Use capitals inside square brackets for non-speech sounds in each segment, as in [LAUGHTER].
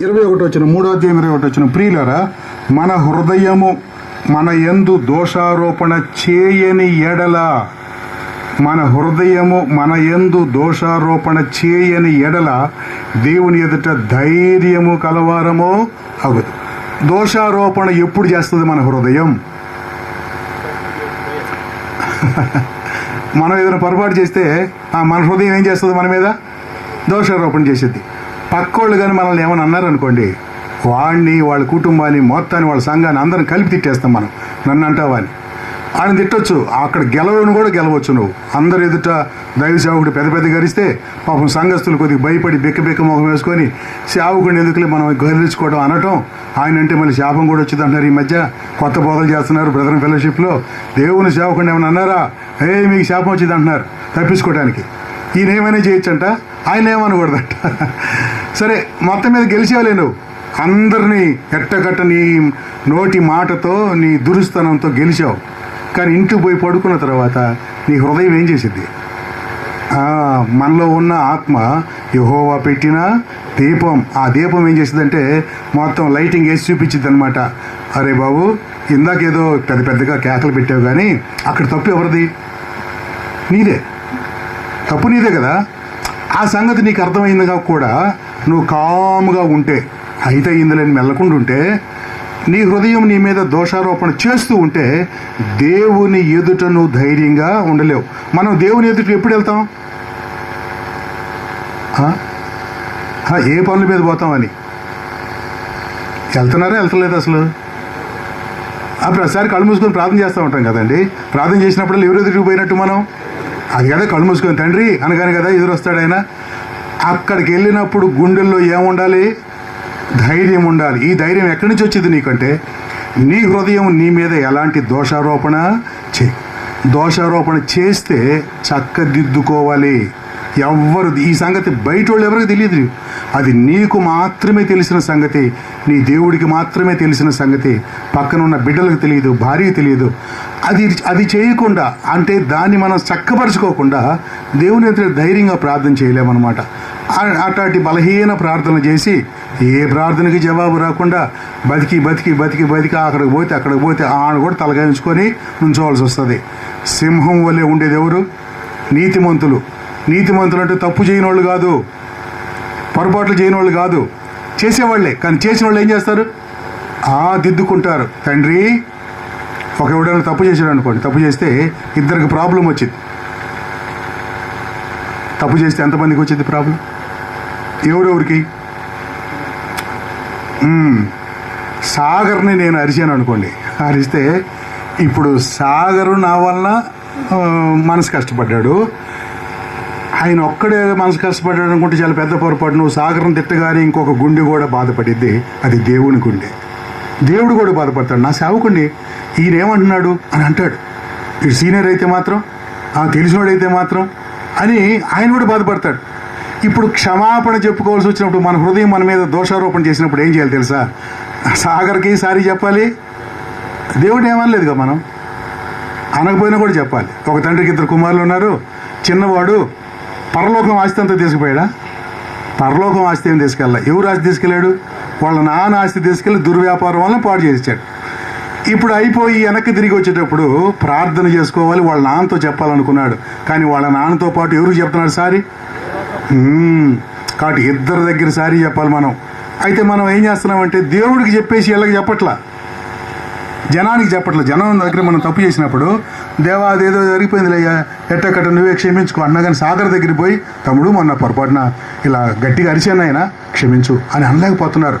ఇరవై ఒకటి వచ్చిన మూడో అధ్యాయం ఇరవై ఒకటి వచ్చిన ప్రియులరా మన హృదయము మన ఎందు దోషారోపణ చేయని ఎడల మన హృదయము మన యందు దోషారోపణ చేయని ఎడల దేవుని ఎదుట ధైర్యము కలవారమో అగదు దోషారోపణ ఎప్పుడు చేస్తుంది మన హృదయం? [LAUGHS] మనం ఏదైనా పొరపాటు చేస్తే మన హృదయం ఏం చేస్తుంది మన మీద? దోషారోపణ చేసేది. పక్కోళ్ళు కానీ మనల్ని ఏమైనా అన్నారనుకోండి వాడిని వాళ్ళ కుటుంబాన్ని మొత్తాన్ని వాళ్ళ సంఘాన్ని అందరం కలిపి తిట్టేస్తాం మనం. నన్ను అంటావా అని. ఆయన తిట్టొచ్చు. అక్కడ గెలవను కూడా గెలవచ్చు నువ్వు. అందరు ఎదుట దైవ సేవకుడు పెద్ద పెద్ద గరిస్తే పాపం సంఘస్థులు కొద్దిగా భయపడి బిక్క బిక్క ముఖం వేసుకొని సేవకుడిని ఎందుకులే మనం గెలిచుకోవడం అనటం ఆయన అంటే మళ్ళీ శాపం కూడా వచ్చింది అంటున్నారు ఈ మధ్య. కొత్త బోధలు చేస్తున్నారు బ్రదర్ ఫెలోషిప్లో దేవుని సేవకుడిని ఏమైనా అన్నారా? ఏ మీకు శాపం వచ్చింది అంటున్నారు తప్పించుకోవడానికి ఈయన ఏమైనా చేయొచ్చంట? ఆయన ఏమనకూడదంట. సరే మొత్తం మీద గెలిచేవాలే నువ్వు. అందరినీ ఎట్టగట్ట నీ నోటి మాటతో నీ దురుస్తనంతో గెలిచావు. కానీ ఇంటికి పోయి పడుకున్న తర్వాత నీ హృదయం ఏం చేసింది? మనలో ఉన్న ఆత్మ యహోవా పెట్టిన దీపం. ఆ దీపం ఏం చేసిందంటే మొత్తం లైటింగ్ వేసి చూపించింది అనమాట అరే బాబు ఇందాకేదో పెద్ద పెద్దగా కేకలు పెట్టావు కానీ అక్కడ తప్పు ఎవరిది? నీదే. తప్పు నీదే కదా. ఆ సంగతి నీకు అర్థమైందిగా కూడా నువ్వు కాముగా ఉంటే అయితే ఇందులోని మెల్లకుండా ఉంటే నీ హృదయం నీ మీద దోషారోపణ చేస్తూ ఉంటే దేవుని ఎదుట నువ్వు ధైర్యంగా ఉండలేవు. మనం దేవుని ఎదుట ఎప్పుడు వెళ్తాం? ఏ పనుల మీద పోతామని వెళ్తున్నారా వెళ్తలేదు అసలు? అప్పుడు ఒకసారి కళ్ళు మూసుకొని ప్రార్థన చేస్తూ ఉంటాం కదండి. ప్రార్థన చేసినప్పుడు ఎవరు ఎదుటికి పోయినట్టు మనం? అది కదా కళ్ళు మూసుకొని తండ్రి అనగానే కదా ఎదురు వస్తాడు ఆయన. అక్కడికి వెళ్ళినప్పుడు గుండెల్లో ఏముండాలి? ధైర్యం ఉండాలి. ఈ ధైర్యం ఎక్కడి నుంచి వచ్చింది నీకంటే? నీ హృదయం నీ మీద ఎలాంటి దోషారోపణ చే దోషారోపణ చేస్తే చక్కదిద్దుకోవాలి. ఎవ్వరు ఈ సంగతి బయట వాళ్ళు ఎవరికి తెలియదు. అది నీకు మాత్రమే తెలిసిన సంగతి. నీ దేవుడికి మాత్రమే తెలిసిన సంగతి. పక్కన ఉన్న బిడ్డలకు తెలియదు భార్యకి తెలియదు. అది అది చేయకుండా అంటే దాన్ని మనం చక్కపరుచుకోకుండా దేవుని ధైర్యంగా ప్రార్థన చేయలేమన్నమాట. అట్లాంటి బలహీన ప్రార్థన చేసి ఏ ప్రార్థనకి జవాబు రాకుండా బతికి బతికి బతికి బతికి అక్కడికి పోతే అక్కడికి పోతే ఆడ కూడా తలగాయించుకొని ఉంచవలసి వస్తుంది. సింహం వల్లే ఉండేది ఎవరు? నీతిమంతులు. నీతిమంతులు అంటే తప్పు చేయని వాళ్ళు కాదు. పొరపాట్లు చేయని వాళ్ళు కాదు. చేసేవాళ్ళే. కానీ చేసిన వాళ్ళు ఏం చేస్తారు? ఆ దిద్దుకుంటారు. తండ్రి ఒక ఎవడైనా తప్పు చేశాడు అనుకోండి. తప్పు చేస్తే ఇద్దరికి ప్రాబ్లం వచ్చింది. తప్పు చేస్తే ఎంతమందికి వచ్చింది ప్రాబ్లం? ఎవరెవరికి? సాగర్ని నేను అరిచాను అనుకోండి. అరిస్తే ఇప్పుడు సాగరు నా వలన మనసు కష్టపడ్డాడు. ఆయన ఒక్కడే మనసు కష్టపడ్డాడు అనుకుంటే చాలా పెద్ద పొరపాటు. నువ్వు సాగరం తిట్టగానే ఇంకొక గుండె కూడా బాధపడిద్ది. అది దేవుని గుండె. దేవుడు కూడా బాధపడతాడు. నా సేవకుడిని ఈయన ఏమంటున్నాడు? అని అంటాడు. ఇటు సీనియర్ అయితే మాత్రం ఆ తెలిసినోడైతే మాత్రం అని ఆయన కూడా బాధపడతాడు. ఇప్పుడు క్షమాపణ చెప్పుకోవాల్సి వచ్చినప్పుడు మన హృదయం మన మీద దోషారోపణ చేసినప్పుడు ఏం చేయాలి తెలుసా? సాగర్కి సారి చెప్పాలి. దేవుడు ఏమనలేదుగా మనం? అనకపోయినా కూడా చెప్పాలి. ఒక తండ్రికి ఇద్దరు కుమారులు ఉన్నారు. చిన్నవాడు పరలోకం ఆస్తి అంతా తీసుకుపోయాడా? పరలోకం ఆస్తి ఏం తీసుకెళ్ళా? ఎవరు ఆస్తి తీసుకెళ్ళాడు? వాళ్ళ నాన్న ఆస్తి తీసుకెళ్ళి దుర్వ్యాపారం వల్ల పాడు చేసాడు ఇప్పుడు అయిపోయి వెనక్కి తిరిగి వచ్చేటప్పుడు ప్రార్థన చేసుకోవాలి. వాళ్ళ నాన్నతో చెప్పాలనుకున్నాడు. కానీ వాళ్ళ నాన్నతో పాటు ఎవరు చెప్తున్నాడు సారి? కాబట్టి ఇద్దరి దగ్గర సారీ చెప్పాలి మనం. అయితే మనం ఏం చేస్తున్నామంటే దేవుడికి చెప్పేసి వీళ్ళకి చెప్పట్లా. జనానికి చెప్పట్లేదు జనం దగ్గర మనం తప్పు చేసినప్పుడు దేవా అదేదో జరిగిపోయింది అయ్యా ఎట్టకట్ట నువ్వే క్షమించుకో అన్నా కానీ సాగర్ దగ్గరికి పోయి తమ్ముడు మొన్న పొరపాటున ఇలా గట్టిగా అరిచాను ఆయన క్షమించు అని అనలేకపోతున్నారు.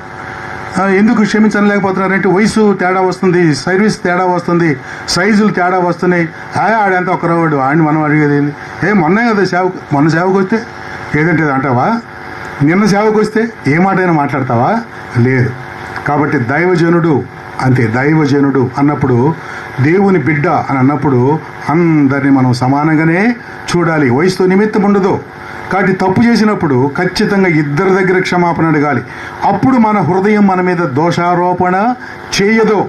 ఆ, ఎందుకు క్షమించలేకపోతున్నారంటే వయసు తేడా వస్తుంది సర్వీస్ తేడా వస్తుంది సైజులు తేడా వస్తున్నాయి. ఆ ఆడంతా ఒకరోడు ఆయన మనం అడిగేది ఏ మొన్నే కదా సేవకు మొన్న సేవకు వస్తే ఏదంటే అంటావా? నిన్న సేవకు వస్తే ఏ మాట అయినా మాట్లాడతావా? లేదు. కాబట్టి దైవజనుడు అంతే దైవజనుడు అన్నప్పుడు దేవుని బిడ్డ అని అన్నప్పుడు అందరిని మనం సమానంగానే చూడాలి. వయసుతో నిమిత్తం ఉండదు. కాబట్టి తప్పు చేసినప్పుడు ఖచ్చితంగా ఇద్దరి దగ్గర క్షమాపణ అడగాలి. అప్పుడు మన హృదయం మన మీద దోషారోపణ చేయదు.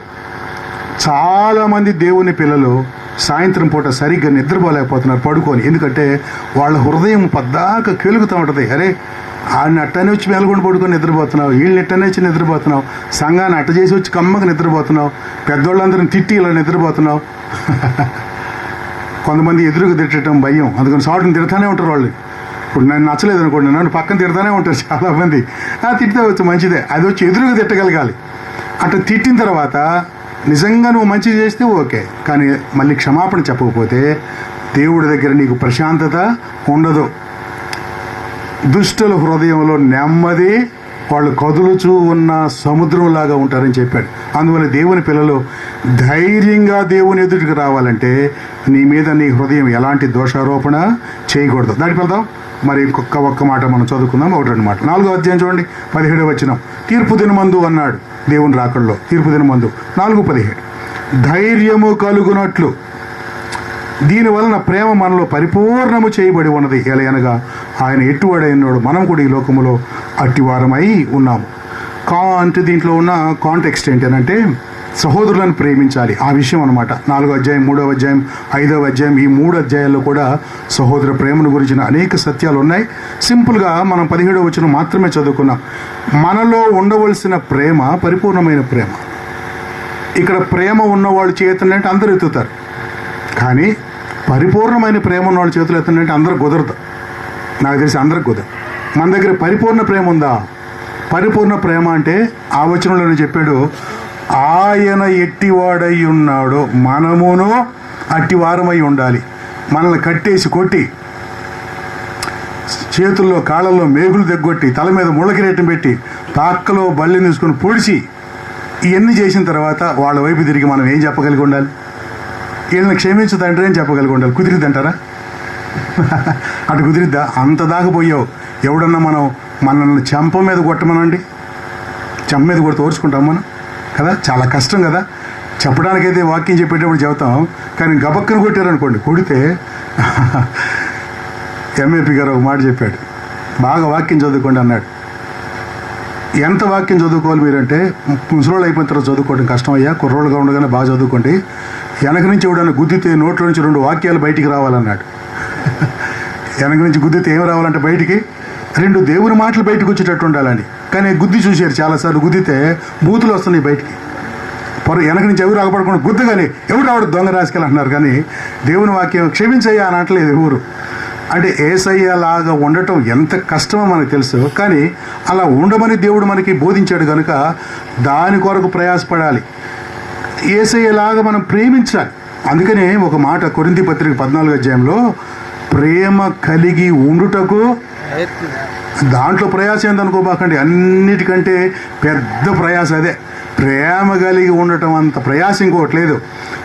చాలామంది దేవుని పిల్లలు సాయంత్రం పూట సరిగ్గా నిద్రపోలేకపోతున్నారు పడుకొని. ఎందుకంటే వాళ్ళ హృదయం పద్దాక కేలుగుతూ ఉంటుంది. అరే ఆడిని అట్టనే వచ్చి మేలకొని పడుకొని నిద్రపోతున్నావు వీళ్ళని ఇట్టనే వచ్చి నిద్రపోతున్నావు సంఘాన్ని అట్ట చేసి వచ్చి కమ్మకు నిద్రపోతున్నావు పెద్దోళ్ళందరిని తిట్టి ఇలా నిద్రపోతున్నావు. [LAUGHS] కొంతమంది ఎదురుగా తిట్టడం భయం. అందుకని సాటుని తిడతానే ఉంటారు వాళ్ళు. ఇప్పుడు నన్ను నచ్చలేదు అనుకోండి నన్ను పక్కన తిడతానే ఉంటారు చాలామంది. ఆ వచ్చి మంచిదే. అది వచ్చి ఎదురుగా తిట్టగలగాలి. అట్లా తిట్టిన తర్వాత నిజంగా నువ్వు మంచి చేస్తే ఓకే కానీ మళ్ళీ క్షమాపణ చెప్పకపోతే దేవుడి దగ్గర నీకు ప్రశాంతత ఉండదు. దుష్టుల హృదయంలో నెమ్మది వాళ్ళు కదులుచూ ఉన్న సముద్రంలాగా ఉంటారని చెప్పాడు. అందువల్ల దేవుని పిల్లలు ధైర్యంగా దేవుని ఎదుటికి రావాలంటే నీ మీద నీ హృదయం ఎలాంటి దోషారోపణ చేయకూడదు. దానికి వెళ్దాం. మరి ఇంకొక ఒక్క మాట మనం చదువుకుందాం. ఒకటి రెండు మాట నాలుగో అధ్యాయం చూడండి. పదిహేడు వచ్చిన తీర్పు దినమందు అన్నాడు. దేవుని రాకడలో తీర్పు దినమందు నాలుగు పదిహేడు. ధైర్యము కలుగునట్లు. దీనివలన ప్రేమ మనలో పరిపూర్ణము చేయబడి ఉన్నది. ఎలయనగా ఆయన ఎట్టువాడైనాడు మనం కూడా ఈ లోకములో అట్టివారమై ఉన్నాము. కా అంటే దీంట్లో ఉన్న కాంటెక్స్ట్ ఏంటంటే సహోదరులను ప్రేమించాలి. ఆ విషయం అనమాట నాలుగో అధ్యాయం మూడవ అధ్యాయం ఐదవ అధ్యాయం ఈ మూడు అధ్యాయాల్లో కూడా సహోదర ప్రేమను గురించిన అనేక సత్యాలు ఉన్నాయి. సింపుల్గా మనం పదిహేడవ వచ్చిన మాత్రమే చదువుకున్నాం. మనలో ఉండవలసిన ప్రేమ పరిపూర్ణమైన ప్రేమ. ఇక్కడ ప్రేమ ఉన్నవాళ్ళు చేతులంటే అందరూ ఎత్తుతారు. కానీ పరిపూర్ణమైన ప్రేమ ఉన్నవాళ్ళు చేతులు ఎత్తండి అందరూ కుదరదు. నాకు తెలిసి అందరికి కుదరదు. మన దగ్గర పరిపూర్ణ ప్రేమ ఉందా? పరిపూర్ణ ప్రేమ అంటే ఆ వచనంలోనే చెప్పాడు ఆయన ఎట్టివాడై ఉన్నాడో మనమును అట్టివారమై ఉండాలి. మనల్ని కట్టేసి కొట్టి చేతుల్లో కాళ్ళల్లో మేగులు తెగ్గొట్టి తల మీద ముళ్ళకిరేటం పెట్టి తాక్కలో బల్లి తీసుకొని పొడిచి ఇవన్నీ చేసిన తర్వాత వాళ్ళ వైపు తిరిగి మనం ఏం చెప్పగలిగి ఉండాలి? వీళ్ళని క్షమించు తండ్రి అని చెప్పగలిగి ఉండాలి? కుదిరిద్దంటారా? [LAUGHS] అటు కుదిరిద్దా? అంత దాకా పోయావు. ఎవడన్నా మనం మనల్ని చెంప మీద కొట్టమనండి? చెంప మీద కొడితే ఓర్చుకుంటాం మనం? కదా? చాలా కష్టం కదా? చెప్పడానికైతే వాక్యం చెప్పేటప్పుడు చెబుతాం. కానీ గబక్కను కొట్టారనుకోండి కొడితే [LAUGHS] ఎంఏపీ గారు ఒక మాట చెప్పాడు. బాగా వాక్యం చదువుకోండి అన్నాడు. ఎంత వాక్యం చదువుకోవాలి మీరంటే ముసలోళ్ళు అయిపోయిన తర్వాత చదువుకోవడం కష్టం అయ్యా కుర్రోళ్ళుగా ఉండగానే బాగా చదువుకోండి. వెనక నుంచి ఎవడన్నా గుద్దితే నోట్లో నుంచి రెండు వాక్యాలు బయటికి రావాలన్నాడు. [LAUGHS] వెనక నుంచి గుద్దితే ఏం రావాలంటే బయటికి? రెండు దేవుని మాటలు బయటకు వచ్చేటట్టు ఉండాలని కానీ గుద్ది చూశారు చాలాసార్లు. గుద్దితే బూతులు వస్తున్నాయి బయటికి. పొర వెనక నుంచి ఎవరు రాకపడకుండా కానీ ఎవరు రావడం దొంగ రాసుకెళ్ళి అంటున్నారు కానీ దేవుని వాక్యం క్షమించయ్యా అని అనట్లేదు ఎవరు. అంటే ఏసయ్యలాగా ఉండటం ఎంత కష్టమో మనకు తెలుసు. కానీ అలా ఉండమని దేవుడు మనకి బోధించాడు కనుక దాని కొరకు ప్రయాసపడాలి. ఏసయ్యలాగా మనం ప్రేమించాలి. అందుకనే ఒక మాట కొరింది పత్రిక పద్నాలుగు అధ్యాయంలో ప్రేమ కలిగి ఉండుటకు దాంట్లో ప్రయాస ఏందనుకోబాకండి అన్నిటికంటే పెద్ద ప్రయాస అదే. ప్రేమ కలిగి ఉండటం అంత ప్రయాస ఇంకోటి లేదు.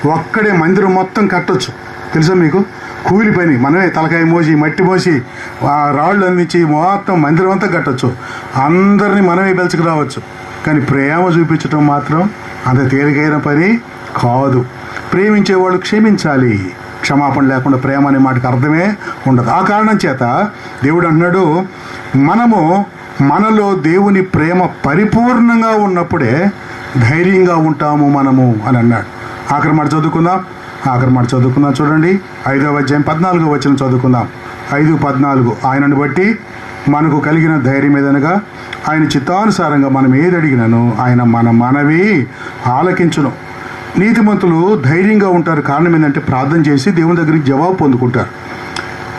ఒక్కడే మందిరం మొత్తం కట్టొచ్చు. తెలుసా మీకు? కూలి పని మనమే తలకాయ మోసి మట్టి మోసి ఆ రాళ్ళు అందించి మొత్తం మందిరం అంతా కట్టొచ్చు. అందరినీ మనమే పిలుచుకు రావచ్చు. కానీ ప్రేమ చూపించటం మాత్రం అంత తేలికైన పని కాదు. ప్రేమించే వాళ్ళు క్షమించాలి. క్షమాపణ లేకుండా ప్రేమ అనే మాటకు అర్థమే ఉండదు. ఆ కారణం చేత దేవుడు అన్నాడు మనము మనలో దేవుని ప్రేమ పరిపూర్ణంగా ఉన్నప్పుడే ధైర్యంగా ఉంటాము మనము అని అన్నాడు. ఆఖరి మాట చదువుకుందాం. ఆఖరి మాట చదువుకుందాం చూడండి. ఐదవ అధ్యాయం పద్నాలుగో వచ్చిన చదువుకుందాం. ఐదు పద్నాలుగు. ఆయనను బట్టి మనకు కలిగిన ధైర్యం ఏదనగా ఆయన చిత్తానుసారంగా మనం ఏది అడిగినాను ఆయన మన మనవి ఆలకించును. నీతిమంతులు ధైర్యంగా ఉంటారు. కారణం ఏంటంటే ప్రార్థన చేసి దేవుని దగ్గరికి జవాబు పొందుకుంటారు.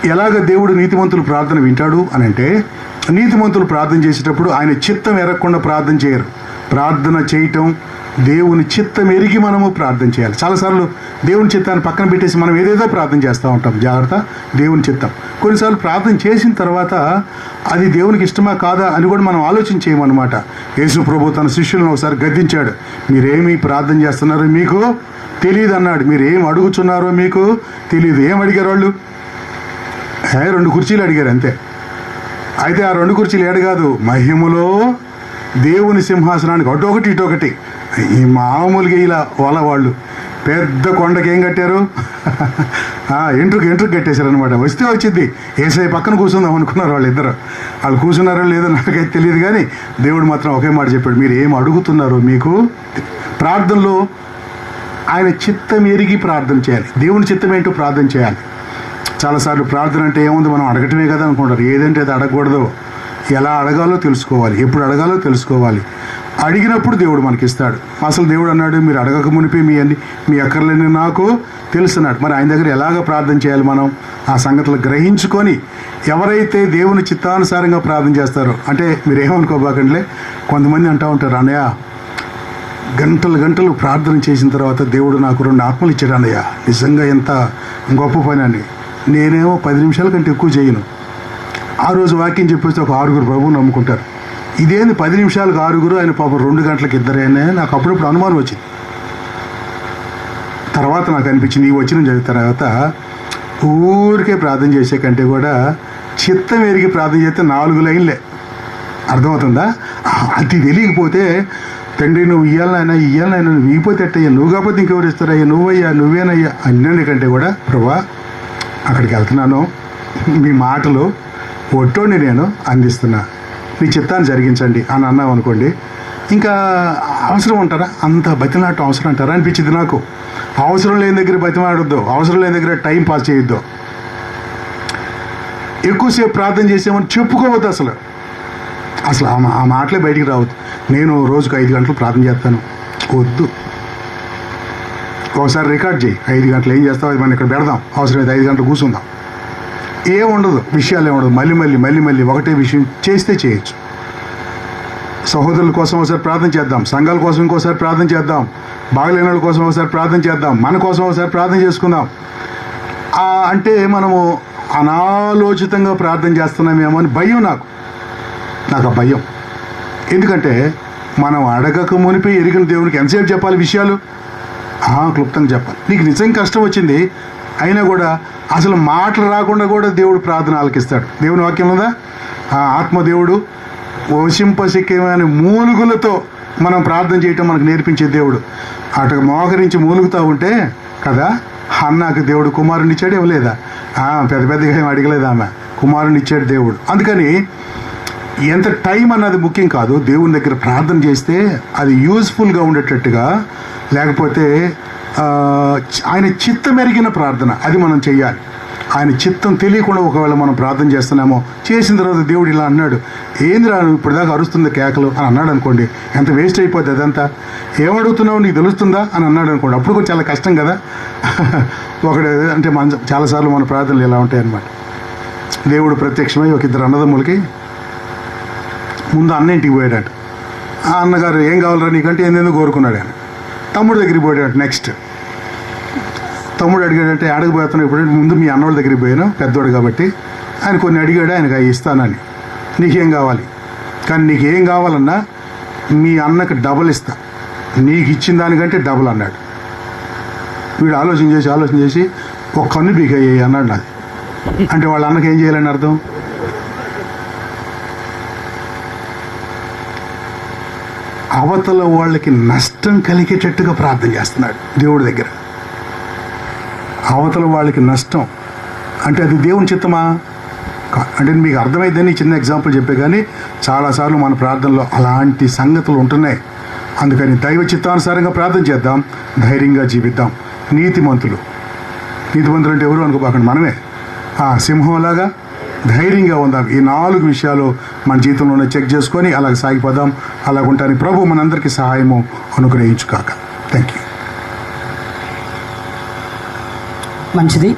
ఎలాగ దేవుడు నీతిమంతులు ప్రార్థన వింటాడు అని అంటే నీతిమంతులు ప్రార్థన చేసేటప్పుడు ఆయన చిత్తం ఎరగకుండా ప్రార్థన చేయరు. ప్రార్థన చేయటం దేవుని చిత్తం ఎరిగి మనము ప్రార్థన చేయాలి. చాలాసార్లు దేవుని చిత్తాన్ని పక్కన పెట్టేసి మనం ఏదేదో ప్రార్థన చేస్తూ ఉంటాం. జాగ్రత్త దేవుని చిత్తం. కొన్నిసార్లు ప్రార్థన చేసిన తర్వాత అది దేవునికి ఇష్టమా కాదా అని కూడా మనం ఆలోచన చేయమన్నమాట. యేసు ప్రభు తన శిష్యులను ఒకసారి గద్దించాడు. మీరేమి ప్రార్థన చేస్తున్నారో మీకు తెలియదు అన్నాడు. మీరు ఏం అడుగుతున్నారో మీకు తెలియదు ఏం అడిగారు వాళ్ళు? రెండు కుర్చీలు అడిగారు అంతే. అయితే ఆ రెండు కుర్చీలు ఏడు కాదు. మహిమలో దేవుని సింహాసనానికి అటొకటి ఇటొకటి ఈ మామూలుగా ఇలా వాళ్ళ వాళ్ళు. పెద్ద కొండకి ఏం కట్టారు? [LAUGHS] ఎంట్రుకు ఎంట్రుకు కట్టేశారు అనమాట వస్తే వచ్చింది ఏసై పక్కన కూర్చుందాం అనుకున్నారు వాళ్ళు ఇద్దరు. వాళ్ళు కూర్చున్నారో లేదో నాకైతే తెలియదు కానీ దేవుడు మాత్రం ఒకే మాట చెప్పాడు. మీరు ఏం అడుగుతున్నారో మీకు ప్రార్థనలో ఆయన చిత్తం ఎరిగి ప్రార్థన చేయాలి. దేవుని చిత్తం ఏంటో ప్రార్థన చేయాలి. చాలాసార్లు ప్రార్థన అంటే ఏముంది? మనం అడగటమే కదా అనుకుంటారు. ఏదంటే అది అడగకూడదు. ఎలా అడగాలో తెలుసుకోవాలి. ఎప్పుడు అడగాలో తెలుసుకోవాలి. అడిగినప్పుడు దేవుడు మనకిస్తాడు. అసలు దేవుడు అన్నాడు మీరు అడగక మునిపి మీ అన్ని మీ అక్కర్లేని నాకు తెలుసున్నాడు. మరి ఆయన దగ్గర ఎలాగ ప్రార్థన చేయాలి మనం? ఆ సంగతులు గ్రహించుకొని ఎవరైతే దేవుని చిత్తానుసారంగా ప్రార్థన చేస్తారో అంటే మీరు ఏమనుకోబాకండిలే కొంతమంది అంటూ ఉంటారు అన్నయ్య గంటలు గంటలు ప్రార్థన చేసిన తర్వాత దేవుడు నాకు రెండు ఆత్మలు ఇచ్చాడు అన్నయ్య. నిజంగా ఎంత గొప్ప పని అని నేనేమో పది నిమిషాల కంటే ఎక్కువ చేయను. ఆ రోజు వాక్యం చెప్పేస్తే ఒక ఆరుగురు ప్రభువు నమ్ముకుంటారు. ఇదేంది పది నిమిషాలకు ఆరుగురు ఆయన పాపం రెండు గంటలకు ఇద్దరేనే నాకు అప్పుడప్పుడు అనుమానం వచ్చింది. తర్వాత నాకు అనిపించింది ఈ వచ్చిన తర్వాత ఊరికే ప్రార్థన చేసే కంటే కూడా చిత్తం ఎరిగి ప్రార్థన చేస్తే నాలుగు లైన్లే. అర్థమవుతుందా? అది తెలియకపోతే తండ్రి నువ్వు ఇయ్యాలనైనా ఇయ్యాలనైనా నువ్వు ఇగిపోతే ఎట్టయ్యా నువ్వు కాకపోతే ఇంకెవరు ఇస్తారయ్యా నువ్వయ్యా నువ్వేనయ్యా కంటే కూడా ప్రభా అక్కడికి వెళ్తున్నాను మీ మాటలు ఒట్టోని నేను అందిస్తున్నా. మీ చిత్తాన్ని జరిగించండి అని అన్నాం అనుకోండి. ఇంకా అవసరం ఉంటారా అంత బతిలాటం అవసరం అంటారా? అనిపించింది నాకు. అవసరం లేని దగ్గర బతిమాడొద్దు అవసరం లేని దగ్గర టైం పాస్ చేయొద్దు. ఎక్కువసేపు ప్రార్థన చేసామని చెప్పుకోవద్దు అసలు. అసలు ఆ ఆ మాటలే బయటికి రావద్దు. నేను రోజుకు ఐదు గంటలు ప్రార్థన చేస్తాను. వద్దు. ఒకసారి రికార్డ్ చేయి. ఐదు గంటలు ఏం చేస్తావు? అది మనం ఇక్కడ పెడదాం. అవసరమైతే ఐదు గంటలు కూర్చుందాం. ఏముండదు విషయాలు ఏముండదు. ఉండదు మళ్ళీ మళ్ళీ మళ్ళీ మళ్ళీ ఒకటే విషయం చేస్తే చేయొచ్చు. సహోదరుల కోసం ఒకసారి ప్రార్థన చేద్దాం. సంఘాల కోసం ఇంకోసారి ప్రార్థన చేద్దాం. బాగలేని వాళ్ళ కోసం ఒకసారి ప్రార్థన చేద్దాం. మన కోసం ఒకసారి ప్రార్థన చేసుకుందాం. అంటే మనము అనాలోచితంగా ప్రార్థన చేస్తున్నామేమో అని భయం నాకు. నాకు ఆ భయం. ఎందుకంటే మనం అడగక మునిపి ఎరిగిన దేవునికి ఎంతసేపు చెప్పాలి విషయాలు? క్లుప్తంగా చెప్పాలి. నీకు నిజం కష్టం వచ్చింది? అయినా కూడా అసలు మాటలు రాకుండా కూడా దేవుడు ప్రార్థన ఆలకిస్తాడు దేవుని వాక్యం ఉందా? ఆత్మదేవుడు వశింపశక్యమైన మూలుగులతో మనం ప్రార్థన చేయటం మనకు నేర్పించే దేవుడు. అటు మోకరించి మూలుగుతూ ఉంటే కదా అన్నాకు దేవుడు కుమారుని ఇచ్చాడు ఇవ్వలేదా పెద్ద పెద్దగా ఏం అడగలేదు ఆమె? కుమారుని ఇచ్చాడు దేవుడు. అందుకని ఎంత టైం అన్నది ముఖ్యం కాదు. దేవుని దగ్గర ప్రార్థన చేస్తే అది యూజ్ఫుల్గా ఉండేటట్టుగా లేకపోతే ఆయన చిత్తమెరిగిన ప్రార్థన అది మనం చేయాలి ఆయన చిత్తం తెలియకుండా ఒకవేళ మనం ప్రార్థన చేస్తున్నామో చేసిన తర్వాత దేవుడు ఇలా అన్నాడు ఏంది రాను ఇప్పటిదాకా అరుస్తుంది కేకలు? అని అన్నాడు అనుకోండి ఎంత వేస్ట్ అయిపోద్ది అదంతా? ఏమడుగుతున్నావు నీకు తెలుస్తుందా? అని అన్నాడు అనుకోండి అప్పుడు కూడా చాలా కష్టం కదా. [LAUGHS] ఒకడు అంటే మన చాలాసార్లు మన ప్రార్థనలు ఇలా ఉంటాయన్నమాట. దేవుడు ప్రత్యక్షమై ఒక ఇద్దరు అన్నదమ్ములకి ముందు అన్న ఇంటికి పోయాడట. ఆ అన్నగారు ఏం కావాలరా నీకంటే? ఏందేందో కోరుకున్నాడు? ఆయన తమ్ముడు దగ్గరికి పోయాడు నెక్స్ట్. తమ్ముడు అడిగాడంటే ఆడకు పోతున్నావు? ఇప్పుడు ముందు మీ అన్నోళ్ళ దగ్గరికి పోయాను పెద్దోడు కాబట్టి. ఆయన కొన్ని అడిగాడు ఆయనకు అవి ఇస్తానని. నీకేం కావాలి? కానీ నీకు ఏం కావాలన్నా మీ అన్నకి డబల్ ఇస్తా. నీకు ఇచ్చిన దానికంటే డబుల్ అన్నాడు. వీడు ఆలోచన చేసి ఆలోచన చేసి ఒక కన్ను బీకయ్యాయి అన్నాడు నాది. అంటే వాళ్ళ అన్నకి ఏం చేయాలని అర్థం? అవతల వాళ్ళకి నష్టం కలిగేటట్టుగా ప్రార్థన చేస్తున్నాడు దేవుడి దగ్గర. అవతల వాళ్ళకి నష్టం. అంటే అది దేవుని చిత్తమా? అంటే మీకు అర్థమైందని చిన్న ఎగ్జాంపుల్ చెప్పే కానీ చాలాసార్లు మన ప్రార్థనలో అలాంటి సంగతులు ఉంటున్నాయి. అందుకని దైవ చిత్తానుసారంగా ప్రార్థన చేద్దాం ధైర్యంగా జీవిద్దాం. నీతిమంతులు. నీతిమంతులు అంటే ఎవరు అనుకోబాకండి మనమే. ఆ సింహంలాగా ధైర్యంగా ఉందాం. ఈ నాలుగు విషయాలు మన జీవితంలోనే చెక్ చేసుకొని అలాగ సాగిపోదాం. అలాగ ఉంటాను ప్రభు మనందరికీ సహాయము అనుగ్రహించుకాక థ్యాంక్ యూ మంచిది.